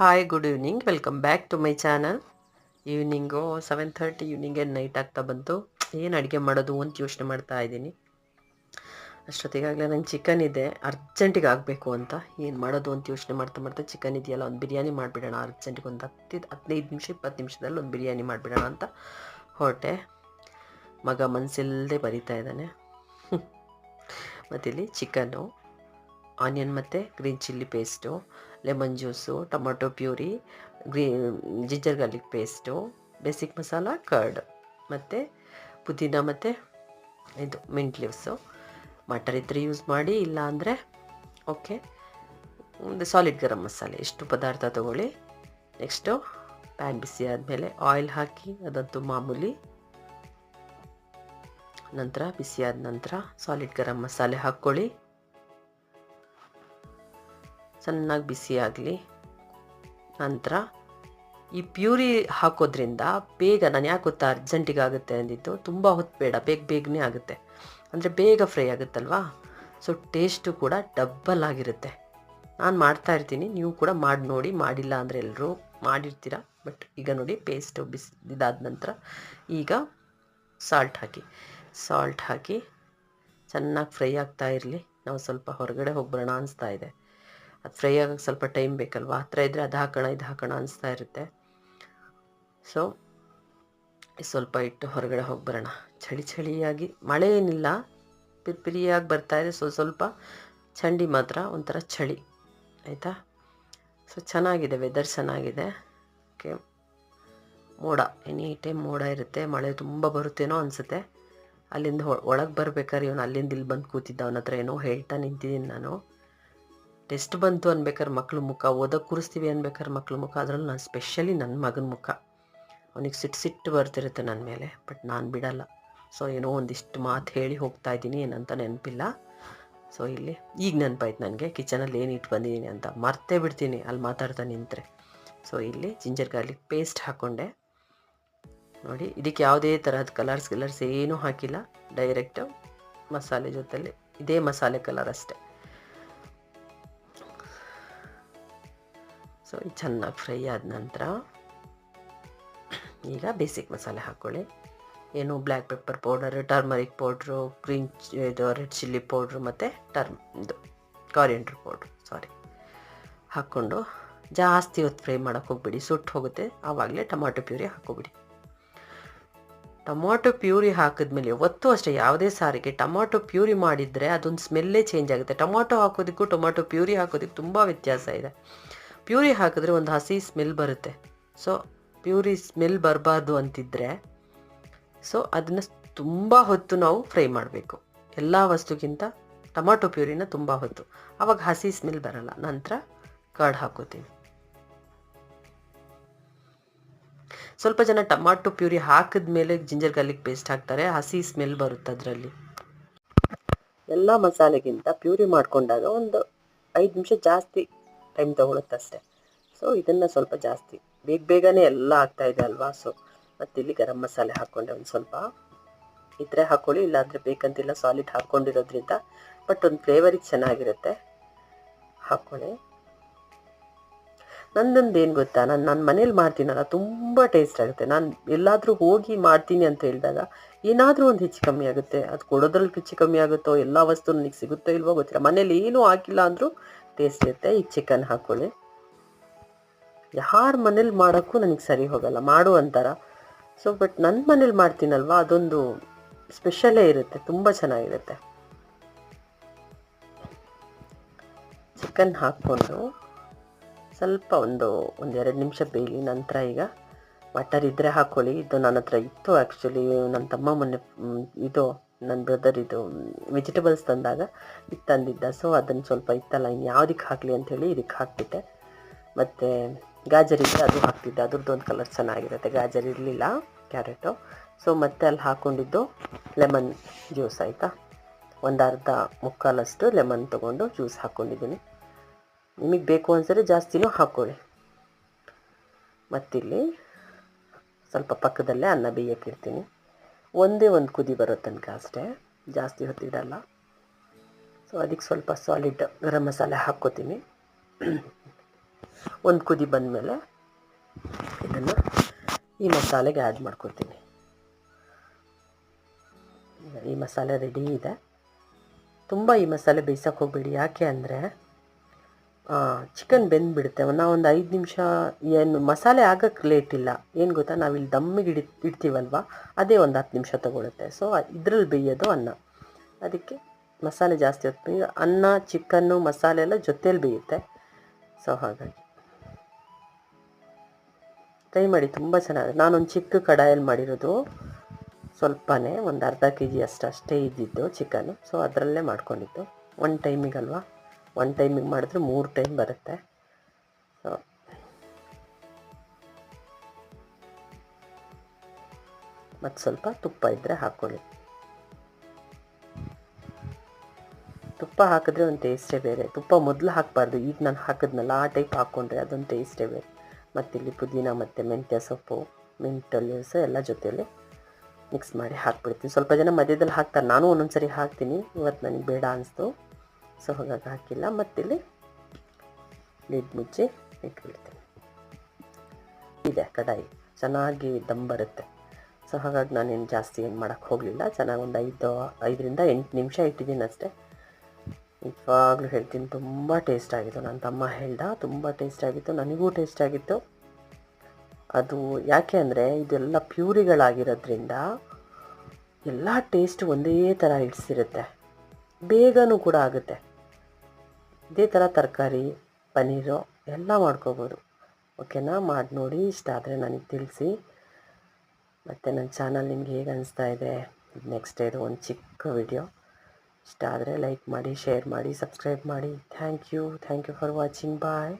Hi good evening welcome back to my channel evening seven thirty ಈವ್ನಿಂಗೇ night ಆಗ್ತಾ ಬಂತು? ಏನು ಅಡುಗೆ ಮಾಡೋದು ಅಂತ ಯೋಚನೆ ಮಾಡ್ತಾ ಇದ್ದೀನಿ. ಅಷ್ಟೊತ್ತಿಗಾಗಲೇ ನಂಗೆ ಚಿಕನ್ ಇದೆ. ಅರ್ಜೆಂಟಿಗೆ ಆಗಬೇಕು ಅಂತ. ಏನು ಮಾಡೋದು ಅಂತ ಯೋಚನೆ ಮಾಡ್ತಾ ಮಾಡ್ತಾ ಚಿಕನ್ ಇದೆಯಲ್ಲ, ಒಂದು ಬಿರಿಯಾನಿ ಮಾಡಿಬಿಡೋಣ. ಅರ್ಜೆಂಟಿಗೆ ಒಂದು ಹತ್ತು ಹದಿನೈದು ನಿಮಿಷ, ಇಪ್ಪತ್ತು ನಿಮಿಷದಲ್ಲಿ ಒಂದು ಬಿರಿಯಾನಿ ಮಾಡಿಬಿಡೋಣ ಅಂತ ಹೊರಟೆ. ಮಗ ಮನಸ್ಸಿಲ್ಲದೆ ಬರಿತಾ ಇದ್ದಾನೆ. ಮತ್ತಿಲ್ಲಿ ಚಿಕನ್ನು ಆನಿಯನ್ ಮತ್ತು green chilli paste lemon juice tomato puree green ginger garlic paste basic masala curd ಮತ್ತು ಪುದೀನ ಮತ್ತು ಇದು ಮಿಂಟ್ ಲೀವ್ಸು ಮಟರ್ ಇದ್ದರೆ ಯೂಸ್ ಮಾಡಿ ಇಲ್ಲ ಅಂದರೆ ಓಕೆ ಒಂದು ಸಾಲಿಡ್ ಗರಂ ಮಸಾಲೆ, ಇಷ್ಟು ಪದಾರ್ಥ ತಗೊಳ್ಳಿ. ನೆಕ್ಸ್ಟು ಪ್ಯಾನ್ ಬಿಸಿ ಆದಮೇಲೆ ಆಯಿಲ್ ಹಾಕಿ, ಅದಂತೂ ಮಾಮೂಲಿ. ನಂತರ ಬಿಸಿಯಾದ ನಂತರ ಸಾಲಿಡ್ ಗರಂ ಮಸಾಲೆ ಹಾಕ್ಕೊಳ್ಳಿ. ಚೆನ್ನಾಗಿ ಬಿಸಿ ಆಗಲಿ. ನಂತರ ಈ ಪ್ಯೂರಿ ಹಾಕೋದ್ರಿಂದ ಬೇಗ ನಾನು ಯಾಕೆ ಗೊತ್ತಾ ಅರ್ಜೆಂಟಿಗೆ ಆಗುತ್ತೆ ಅಂದಿದ್ದು, ತುಂಬ ಹೊತ್ತು ಬೇಡ, ಬೇಗ ಬೇಗನೆ ಆಗುತ್ತೆ. ಅಂದರೆ ಬೇಗ ಫ್ರೈ ಆಗುತ್ತಲ್ವಾ? ಸೊ ಟೇಸ್ಟು ಕೂಡ ಡಬ್ಬಲ್ ಆಗಿರುತ್ತೆ. ನಾನು ಮಾಡ್ತಾ ಇರ್ತೀನಿ, ನೀವು ಕೂಡ ಮಾಡಿ ನೋಡಿ, ಮಾಡಿಲ್ಲ ಅಂದರೆ ಎಲ್ಲರೂ ಮಾಡಿರ್ತೀರ? ಬಟ್ ಈಗ ನೋಡಿ ಪೇಸ್ಟು ಬಿಸಿ, ಇದಾದ ನಂತರ ಈಗ ಸಾಲ್ಟ್ ಹಾಕಿ. ಸಾಲ್ಟ್ ಹಾಕಿ ಚೆನ್ನಾಗಿ ಫ್ರೈ ಆಗ್ತಾ ಇರಲಿ. ನಾವು ಸ್ವಲ್ಪ ಹೊರಗಡೆ ಹೋಗ್ಬರೋಣ ಅನಿಸ್ತಾ ಇದೆ. ಅದು ಫ್ರೈ ಆಗೋಕ್ಕೆ ಸ್ವಲ್ಪ ಟೈಮ್ ಬೇಕಲ್ವಾ? ಹತ್ರ ಇದ್ದರೆ ಅದು ಹಾಕೋಣ, ಇದು ಹಾಕೋಣ ಅನಿಸ್ತಾ ಇರುತ್ತೆ. ಸೊ ಸ್ವಲ್ಪ ಇಟ್ಟು ಹೊರಗಡೆ ಹೋಗಿ ಬರೋಣ. ಚಳಿ ಚಳಿಯಾಗಿ, ಮಳೆ ಏನಿಲ್ಲ. ಪಿರಿಪಿರಿಯಾಗಿ ಇದೆ. ಸೊ ಸ್ವಲ್ಪ ಚಂಡಿ ಮಾತ್ರ, ಒಂಥರ ಚಳಿ. ಆಯಿತಾ? ಸೊ ಚೆನ್ನಾಗಿದೆ ವೆದರ್ ಚೆನ್ನಾಗಿದೆ. ಓಕೆ ಮೋಡ ಎನಿ ಟೈಮ್ ಮೋಡ ಇರುತ್ತೆ. ಮಳೆ ತುಂಬ ಬರುತ್ತೇನೋ ಅನಿಸುತ್ತೆ. ಅಲ್ಲಿಂದ ಒಳಗೆ ಬರ್ಬೇಕಾದ್ರೆ ಇವನು ಅಲ್ಲಿಂದ ಇಲ್ಲಿ ಬಂದು ಕೂತಿದ್ದ ಅವನ ಹತ್ರ ಏನೋ ಹೇಳ್ತಾ ನಿಂತಿದ್ದೀನಿ ನಾನು. ಟೆಸ್ಟ್ ಬಂತು ಅನ್ಬೇಕಾದ್ರೆ ಮಕ್ಳ ಮುಖ, ಓದೋಕೆ ಕೂರಿಸ್ತೀವಿ ಅನ್ಬೇಕಾದ್ರೆ ಮಕ್ಳ ಮುಖ. ಅದರಲ್ಲಿ ನಾನು ಸ್ಪೆಷಲಿ ನನ್ನ ಮಗನ ಮುಖ. ಅವನಿಗೆ ಸಿಟ್ಟು ಸಿಟ್ಟು ಬರ್ತಿರುತ್ತೆ ನನ್ನ ಮೇಲೆ ಬಟ್ ನಾನು ಬಿಡಲ್ಲ. ಸೊ ಏನೋ ಒಂದಿಷ್ಟು ಮಾತು ಹೇಳಿ ಹೋಗ್ತಾ ಇದ್ದೀನಿ, ಏನಂತ ನೆನಪಿಲ್ಲ. ಸೊ ಇಲ್ಲಿ, ಈಗ ನೆನಪಾಯ್ತು ನನಗೆ, ಕಿಚನಲ್ಲಿ ಏನು ಇಟ್ಟು ಬಂದಿದ್ದೀನಿ ಅಂತ. ಮರ್ತೇ ಬಿಡ್ತೀನಿ ಅಲ್ಲಿ ಮಾತಾಡ್ತಾ ನಿಂತರೆ. ಸೊ ಇಲ್ಲಿ ಜಿಂಜರ್ ಗಾರ್ಲಿಕ್ ಪೇಸ್ಟ್ ಹಾಕ್ಕೊಂಡೆ ನೋಡಿ, ಇದಕ್ಕೆ ಯಾವುದೇ ತರಹದ ಕಲರ್ಸ್ ಗಿಲರ್ಸ್ ಏನೂ ಹಾಕಿಲ್ಲ. ಡೈರೆಕ್ಟು ಮಸಾಲೆ ಜೊತೆಲಿ ಇದೇ ಮಸಾಲೆ ಕಲರ್ ಅಷ್ಟೇ. ಸೊ ಇದು ಚೆನ್ನಾಗಿ ಫ್ರೈ ಆದ ನಂತರ ಈಗ ಬೇಸಿಕ್ ಮಸಾಲೆ ಹಾಕ್ಕೊಳ್ಳಿ ಏನು black pepper powder, turmeric powder, green ಇದು ರೆಡ್ ಚಿಲ್ಲಿ ಪೌಡ್ರು ಮತ್ತು ಟರ್ಮ್, ಇದು ಕಾರಿಯಂಡ್ರ್ ಪೌಡ್ರು ಸಾರಿ ಹಾಕ್ಕೊಂಡು ಜಾಸ್ತಿ ಹೊತ್ತು ಫ್ರೈ ಮಾಡೋಕ್ಕೆ ಹೋಗ್ಬಿಡಿ, ಸುಟ್ಟು ಹೋಗುತ್ತೆ. ಆವಾಗಲೇ ಟೊಮಾಟೊ ಪ್ಯೂರಿ ಹಾಕ್ಕೊಬಿಡಿ. ಟೊಮಾಟೊ ಪ್ಯೂರಿ ಹಾಕಿದ್ಮೇಲೆ ಯಾವತ್ತೂ ಅಷ್ಟೇ, ಯಾವುದೇ ಸಾರಿಗೆ ಟೊಮಾಟೊ ಪ್ಯೂರಿ ಮಾಡಿದರೆ ಅದೊಂದು ಸ್ಮೆಲ್ಲೇ ಚೇಂಜ್ ಆಗುತ್ತೆ. ಟೊಮಾಟೊ ಹಾಕೋದಕ್ಕೂ ಟೊಮಾಟೊ ಪ್ಯೂರಿ ಹಾಕೋದಕ್ಕೆ ತುಂಬ ವ್ಯತ್ಯಾಸ ಇದೆ. ಪ್ಯೂರಿ ಹಾಕಿದ್ರೆ ಒಂದು ಹಸಿ ಸ್ಮೆಲ್ ಬರುತ್ತೆ. ಸೊ ಪ್ಯೂರಿ ಸ್ಮೆಲ್ ಬರಬಾರ್ದು ಅಂತಿದ್ದರೆ ಸೊ ಅದನ್ನು ತುಂಬ ಹೊತ್ತು ನಾವು ಫ್ರೈ ಮಾಡಬೇಕು. ಎಲ್ಲ ವಸ್ತುಗಿಂತ ಟೊಮಾಟೊ ಪ್ಯೂರಿನ ತುಂಬ ಹೊತ್ತು. ಆವಾಗ ಹಸಿ ಸ್ಮೆಲ್ ಬರಲ್ಲ, ನಂತರ ಕರ್ಡ್ ಹಾಕೋತೀನಿ ಸ್ವಲ್ಪ ಜನ ಟೊಮ್ಯಾಟೊ ಪ್ಯೂರಿ ಹಾಕಿದ ಮೇಲೆ ಜಿಂಜರ್ ಗಾರ್ಲಿಕ್ ಪೇಸ್ಟ್ ಹಾಕ್ತಾರೆ, ಹಸಿ ಸ್ಮೆಲ್ ಬರುತ್ತೆ ಅದರಲ್ಲಿ. ಎಲ್ಲ ಮಸಾಲೆಗಿಂತ ಪ್ಯೂರಿ ಮಾಡಿಕೊಂಡಾಗ ಒಂದು ಐದು ನಿಮಿಷ ಜಾಸ್ತಿ ಟೈಮ್ ತೊಗೊಳುತ್ತಷ್ಟೆ. ಸೊ ಇದನ್ನು ಸ್ವಲ್ಪ ಜಾಸ್ತಿ, ಬೇಗ ಬೇಗನೆ ಎಲ್ಲ ಆಗ್ತಾ ಇದೆ ಅಲ್ವಾ? ಸೊ ಮತ್ತಿಲ್ಲಿ ಗರಂ ಮಸಾಲೆ ಹಾಕ್ಕೊಂಡೆ ಒಂದು ಸ್ವಲ್ಪ. ಇದ್ರೆ ಹಾಕ್ಕೊಳ್ಳಿ ಇಲ್ಲಾಂದರೆ ಬೇಕಂತಿಲ್ಲ ಸಾಲಿಡ್ ಹಾಕ್ಕೊಂಡಿರೋದ್ರಿಂದ ಬಟ್ ಒಂದು ಫ್ಲೇವರಿಗೆ ಚೆನ್ನಾಗಿರುತ್ತೆ. ಹಾಕ್ಕೊಳ್ಳಿ ನಂದೊಂದು ಏನು ಗೊತ್ತಾ? ನಾನು ನನ್ನ ಮನೇಲಿ ಮಾಡ್ತೀನಲ್ಲ, ತುಂಬ ಟೇಸ್ಟ್ ಆಗುತ್ತೆ. ನಾನು ಎಲ್ಲಾದರೂ ಹೋಗಿ ಮಾಡ್ತೀನಿ ಅಂತ ಹೇಳಿದಾಗ, ಏನಾದರೂ ಒಂದು ಹೆಚ್ಚು ಕಮ್ಮಿ ಆಗುತ್ತೆ. ಅದು ಕೊಡೋದ್ರಲ್ಲಿ ಹೆಚ್ಚು ಕಮ್ಮಿ ಆಗುತ್ತೋ, ಎಲ್ಲ ವಸ್ತು ನನಗೆ ಸಿಗುತ್ತೋ ಇಲ್ವೋ ಗೊತ್ತಿಲ್ಲ. ಮನೇಲಿ ಏನೂ ಹಾಕಿಲ್ಲ ಅಂದರೂ ಟೇಸ್ಟ್ ಇರುತ್ತೆ, ಈ ಚಿಕನ್ ಹಾಕ್ಕೊಳ್ಳಿ ಯಾರ ಮನೇಲಿ ಮಾಡೋಕ್ಕೂ ನನಗೆ ಸರಿ ಹೋಗಲ್ಲ, ಮಾಡು ಅಂತಾರ. ಸೊ ಬಟ್ ನನ್ನ ಮನೇಲಿ ಮಾಡ್ತೀನಲ್ವ, ಅದೊಂದು ಸ್ಪೆಷಲೇ ಇರುತ್ತೆ, ತುಂಬ ಚೆನ್ನಾಗಿರುತ್ತೆ. ಚಿಕನ್ ಹಾಕ್ಕೊಂಡು ಸ್ವಲ್ಪ ಒಂದು ಒಂದೆರಡು ನಿಮಿಷ ಬೇಯಲಿ, ನಂತರ ಈಗ ಮಟರ್ ಇದ್ದರೆ ಹಾಕ್ಕೊಳ್ಳಿ ಇದು ನನ್ನ ಹತ್ರ ಇತ್ತು ಆ್ಯಕ್ಚುಲಿ ನನ್ನ ತಮ್ಮ ಮೊನ್ನೆ ಇದು ನನ್ನ ಬ್ರದರ್ ಇದು ವೆಜಿಟೇಬಲ್ಸ್ ತಂದಾಗ ಇದು ತಂದಿದ್ದ. ಸೊ ಅದನ್ನು ಸ್ವಲ್ಪ ಇತ್ತಲ್ಲ ಇನ್ನು ಯಾವುದಕ್ಕೆ ಹಾಕಲಿ ಅಂಥೇಳಿ ಇದಕ್ಕೆ ಹಾಕ್ಬಿಟ್ಟೆ. ಮತ್ತು ಗಾಜರ್ ಇದ್ದರೆ ಅದು ಹಾಕ್ತಿದ್ದೆ. ಅದ್ರದ್ದು ಒಂದು ಕಲರ್ ಚೆನ್ನಾಗಿರುತ್ತೆ. ಗಾಜರ್ ಇರಲಿಲ್ಲ, ಕ್ಯಾರೆಟು. ಸೊ ಮತ್ತೆ ಅಲ್ಲಿ ಹಾಕ್ಕೊಂಡಿದ್ದು ಲೆಮನ್ ಜ್ಯೂಸ್ ಆಯಿತಾ? ಒಂದು ಅರ್ಧ ಮುಕ್ಕಾಲಷ್ಟು ಲೆಮನ್ ತೊಗೊಂಡು ಜ್ಯೂಸ್ ಹಾಕ್ಕೊಂಡಿದ್ದೀನಿ ನಿಮಗೆ ಬೇಕು ಅನ್ಸರಿ ಜಾಸ್ತಿನೂ ಹಾಕ್ಕೊಳ್ಳಿ. ಮತ್ತಿಲ್ಲಿ ಸ್ವಲ್ಪ ಪಕ್ಕದಲ್ಲೇ ಅನ್ನ ಬೇಯಕ್ಕಿಡ್ತೀನಿ ಒಂದೇ ಒಂದು ಕುದಿ ಬರೋ ತನಕ ಅಷ್ಟೇ. ಜಾಸ್ತಿ ಹೊತ್ತಿಡಲ್ಲ. ಸೊ ಅದಕ್ಕೆ ಸ್ವಲ್ಪ ಸಾಲಿಡ್ ಗರಂ ಮಸಾಲೆ ಹಾಕ್ಕೋತೀನಿ. ಒಂದು ಕುದಿ ಬಂದಮೇಲೆ ಇದನ್ನು ಈ ಮಸಾಲೆಗೆ ಆ್ಯಡ್ ಮಾಡ್ಕೊತೀನಿ. ಈ ಮಸಾಲೆ ರೆಡಿ ಇದೆ. ತುಂಬ ಈ ಮಸಾಲೆ ಬೇಯಿಸೋಕೆ ಹೋಗಬೇಡಿ. ಯಾಕೆ ಅಂದರೆ ಚಿಕನ್ ಬೆಂದುಬಿಡುತ್ತೆ. ನಾವು ಒಂದು ಐದು ನಿಮಿಷ ಏನು ಮಸಾಲೆ ಆಗಕ್ಕೆ ಲೇಟ್ ಇಲ್ಲ. ಏನು ಗೊತ್ತಾ? ನಾವಿಲ್ಲಿ ದಮ್ಮಿಗೆ ಇಡಿ ಇಡ್ತೀವಲ್ವ? ಅದೇ ಒಂದು ಹತ್ತು ನಿಮಿಷ ತೊಗೊಳುತ್ತೆ. ಸೊ ಇದ್ರಲ್ಲಿ ಬೇಯೋದು ಅನ್ನ. ಅದಕ್ಕೆ ಮಸಾಲೆ ಜಾಸ್ತಿ ಹೊತ್ತು ಅನ್ನ ಚಿಕನ್ನು ಮಸಾಲೆ ಎಲ್ಲ ಜೊತೇಲಿ ಬೇಯುತ್ತೆ. ಸೊ ಹಾಗಾಗಿ. ಟ್ರೈ ಮಾಡಿ ತುಂಬ ಚೆನ್ನಾಗಿದೆ ನಾನೊಂದು ಚಿಕ್ಕ ಕಡಾಯಲ್ಲಿ ಮಾಡಿರೋದು ಸ್ವಲ್ಪನೇ, ಒಂದು ಅರ್ಧ ಕೆ ಜಿ ಅಷ್ಟು ಅಷ್ಟೇ ಇದ್ದಿದ್ದು ಚಿಕನ್ನು ಸೊ ಅದರಲ್ಲೇ ಮಾಡ್ಕೊಂಡಿದ್ದು. ಒನ್ ಟೈಮಿಗಲ್ವಾ ಒನ್ ಟೈಮಿಗೆ ಮಾಡಿದ್ರೆ ಮೂರು ಟೈಮ್ ಬರುತ್ತೆ. ಸೊ ಮತ್ತು ಸ್ವಲ್ಪ ತುಪ್ಪ ಇದ್ದರೆ ಹಾಕ್ಕೊಳ್ಳಿ ತುಪ್ಪ ಹಾಕಿದ್ರೆ ಒಂದು ಟೇಸ್ಟೇ ಬೇರೆ. ತುಪ್ಪ ಮೊದಲು ಹಾಕಬಾರ್ದು. ಈಗ ನಾನು ಹಾಕಿದ್ನಲ್ಲ, ಆ ಟೈಪ್ ಹಾಕ್ಕೊಂಡ್ರೆ ಅದೊಂದು ಟೇಸ್ಟೇ ಬೇರೆ. ಮತ್ತಿಲ್ಲಿ ಪುದೀನ ಮತ್ತು ಮೆಂತ್ಯ ಸೊಪ್ಪು ಮಿಂಟ್ ಲೀವ್ಸ್ ಎಲ್ಲ ಜೊತೆಯಲ್ಲಿ ಮಿಕ್ಸ್ ಮಾಡಿ ಹಾಕ್ಬಿಡ್ತೀನಿ. ಸ್ವಲ್ಪ ಜನ ಮಧ್ಯದಲ್ಲಿ ಹಾಕ್ತಾರೆ. ನಾನು ಒಂದೊಂದು ಸರಿ ಹಾಕ್ತೀನಿ. ಇವತ್ತು ನನಗೆ ಬೇಡ ಅನಿಸ್ತು. ಸೊ ಹಾಗಾಗಿ ಹಾಕಿಲ್ಲ ಮತ್ತಿಲ್ಲಿ ಲಿಡ್ ಮುಚ್ಚಿ ಇಟ್ಬಿಡ್ತೀನಿ. ಇದೆ ಕಡಾಯಿ ಚೆನ್ನಾಗಿ ದಮ್ ಬರುತ್ತೆ. ಸೊ ಹಾಗಾಗಿ ನಾನೇನು ಜಾಸ್ತಿ ಏನು ಮಾಡೋಕ್ಕೆ ಹೋಗಲಿಲ್ಲ. ಚೆನ್ನಾಗಿ ಒಂದು ಐದು, ಐದರಿಂದ ಎಂಟು ನಿಮಿಷ ಇಟ್ಟಿದ್ದೀನಿ ಅಷ್ಟೇ. ಇವಾಗಲೂ ಹೇಳ್ತೀನಿ, ತುಂಬ ಟೇಸ್ಟ್ ಆಗಿತ್ತು. ನನ್ನ ತಮ್ಮ ಹೇಳ್ದ, ತುಂಬ ಟೇಸ್ಟ್ ಆಗಿತ್ತು. ನನಗೂ ಟೇಸ್ಟ್ ಆಗಿತ್ತು. ಅದು ಯಾಕೆ ಅಂದರೆ, ಇದೆಲ್ಲ ಪ್ಯೂರಿಗಳಾಗಿರೋದ್ರಿಂದ ಎಲ್ಲ ಟೇಸ್ಟ್ ಒಂದೇ ಥರ ಇಡಿಸಿರುತ್ತೆ. ಬೇಗನೂ ಕೂಡ ಆಗುತ್ತೆ. ಇದೇ ಥರ ತರಕಾರಿ, ಪನ್ನೀರು ಎಲ್ಲ ಮಾಡ್ಕೋಬೋದು. ಓಕೆನಾ? ಮಾಡಿ ನೋಡಿ, ಇಷ್ಟ ಆದರೆ ನನಗೆ ತಿಳಿಸಿ. ಮತ್ತು ನನ್ನ ಚಾನಲ್ ನಿಮ್ಗೆ ಹೇಗೆ ಅನಿಸ್ತಾ ಇದೆ? ನೆಕ್ಸ್ಟ್ ಇದು ಒಂದು ಚಿಕ್ಕ ವಿಡಿಯೋ ಇಷ್ಟ ಆದರೆ ಲೈಕ್ ಮಾಡಿ ಶೇರ್ ಮಾಡಿ ಸಬ್ಸ್ಕ್ರೈಬ್ ಮಾಡಿ. Thank you thank you for watching bye